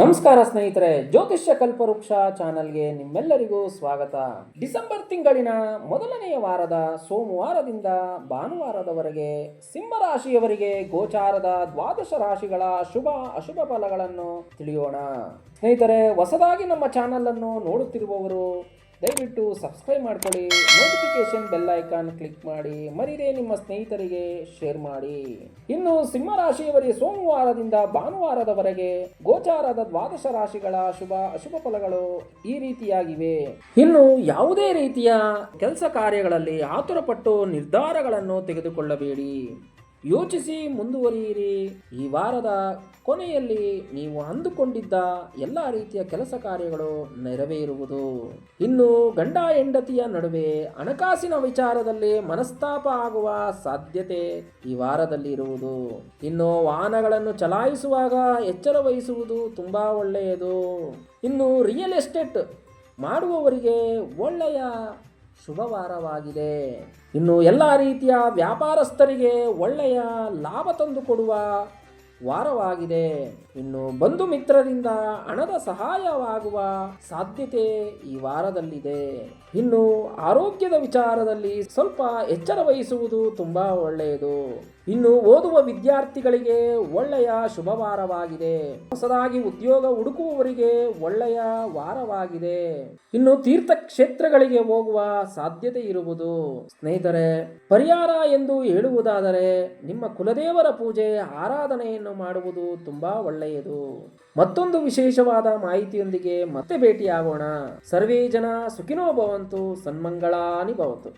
ನಮಸ್ಕಾರ ಸ್ನೇಹಿತರೆ, ಜ್ಯೋತಿಷ್ಯ ಕಲ್ಪವೃಕ್ಷ ಚಾನಲ್ಗೆ ನಿಮ್ಮೆಲ್ಲರಿಗೂ ಸ್ವಾಗತ. ಡಿಸೆಂಬರ್ ತಿಂಗಳಿನ ಮೊದಲನೆಯ ವಾರದ ಸೋಮವಾರದಿಂದ ಭಾನುವಾರದವರೆಗೆ ಸಿಂಹರಾಶಿಯವರಿಗೆ ಗೋಚಾರದ ದ್ವಾದಶ ರಾಶಿಗಳ ಶುಭ ಅಶುಭ ಫಲಗಳನ್ನು ತಿಳಿಯೋಣ. ಸ್ನೇಹಿತರೆ, ಹೊಸದಾಗಿ ನಮ್ಮ ಚಾನಲ್ ಅನ್ನು ನೋಡುತ್ತಿರುವವರು ದಯವಿಟ್ಟು ಸಬ್ಸ್ಕ್ರೈಬ್ ಮಾಡ್ಕೊಳ್ಳಿ ನೋಟಿಫಿಕೇಶನ್ ಬೆಲ್ ಐಕಾನ್ ಕ್ಲಿಕ್ ಮಾಡಿ ಮರಿದೇ ನಿಮ್ಮ ಸ್ನೇಹಿತರಿಗೆ ಶೇರ್ ಮಾಡಿ. ಇನ್ನು ಸಿಂಹ ರಾಶಿಯವರಿಗೆ ಸೋಮವಾರದಿಂದ ಭಾನುವಾರದವರೆಗೆ ಗೋಚಾರದ ದ್ವಾದಶ ರಾಶಿಗಳ ಶುಭ, ಅಶುಭ ಫಲಗಳು ಈ ರೀತಿಯಾಗಿವೆ. ಇನ್ನು ಯಾವುದೇ ರೀತಿಯ ಕೆಲಸ ಕಾರ್ಯಗಳಲ್ಲಿ ಆತುರಪಟ್ಟು ನಿರ್ಧಾರಗಳನ್ನು ತೆಗೆದುಕೊಳ್ಳಬೇಡಿ. ಯೋಚಿಸಿ ಮುಂದುವರಿಯಿರಿ. ಈ ವಾರದ ಕೊನೆಯಲ್ಲಿ ನೀವು ಅಂದುಕೊಂಡಿದ್ದ ಎಲ್ಲ ರೀತಿಯ ಕೆಲಸ ಕಾರ್ಯಗಳು ನೆರವೇರುವುದು. ಇನ್ನು ಗಂಡ ಹೆಂಡತಿಯ ನಡುವೆ ಹಣಕಾಸಿನ ವಿಚಾರದಲ್ಲಿ ಮನಸ್ತಾಪ ಆಗುವ ಸಾಧ್ಯತೆ ಈ ವಾರದಲ್ಲಿ ಇರುವುದು. ಇನ್ನು ವಾಹನಗಳನ್ನು ಚಲಾಯಿಸುವಾಗ ಎಚ್ಚರ ವಹಿಸುವುದು ತುಂಬ ಒಳ್ಳೆಯದು. ಇನ್ನು ರಿಯಲ್ ಎಸ್ಟೇಟ್ ಮಾಡುವವರಿಗೆ ಒಳ್ಳೆಯ ಶುಭವಾರವಾಗಿದೆ. ಇನ್ನು ಎಲ್ಲ ರೀತಿಯ ವ್ಯಾಪಾರಸ್ಥರಿಗೆ ಒಳ್ಳೆಯ ಲಾಭ ತಂದುಕೊಡುವ ವಾರವಾಗಿದೆ. ಇನ್ನು ಬಂಧು ಮಿತ್ರರಿಂದ ಹಣದ ಸಹಾಯವಾಗುವ ಸಾಧ್ಯತೆ ಈ ವಾರದಲ್ಲಿದೆ. ಇನ್ನು ಆರೋಗ್ಯದ ವಿಚಾರದಲ್ಲಿ ಸ್ವಲ್ಪ ಎಚ್ಚರ ವಹಿಸುವುದು ತುಂಬಾ ಒಳ್ಳೆಯದು. ಇನ್ನು ಓದುವ ವಿದ್ಯಾರ್ಥಿಗಳಿಗೆ ಒಳ್ಳೆಯ ಶುಭವಾರವಾಗಿದೆ. ಹೊಸದಾಗಿ ಉದ್ಯೋಗ ಹುಡುಕುವವರಿಗೆ ಒಳ್ಳೆಯ ವಾರವಾಗಿದೆ. ಇನ್ನು ತೀರ್ಥಕ್ಷೇತ್ರಗಳಿಗೆ ಹೋಗುವ ಸಾಧ್ಯತೆ ಇರುವುದು. ಸ್ನೇಹಿತರೆ, ಪರಿಹಾರ ಎಂದು ಹೇಳುವುದಾದರೆ ನಿಮ್ಮ ಕುಲದೇವರ ಪೂಜೆ, ಆರಾಧನೆಯನ್ನು ಮಾಡುವುದು ತುಂಬಾ ಒಳ್ಳೆಯದು. ಮತ್ತೊಂದು ವಿಶೇಷವಾದ ಮಾಹಿತಿಯೊಂದಿಗೆ ಮತ್ತೆ ಭೇಟಿಯಾಗೋಣ. ಸರ್ವೇ ಜನ ಸುಖಿನೋ ಭವಂತು, ಸನ್ಮಂಗಳಾನಿ ಭವಂತು.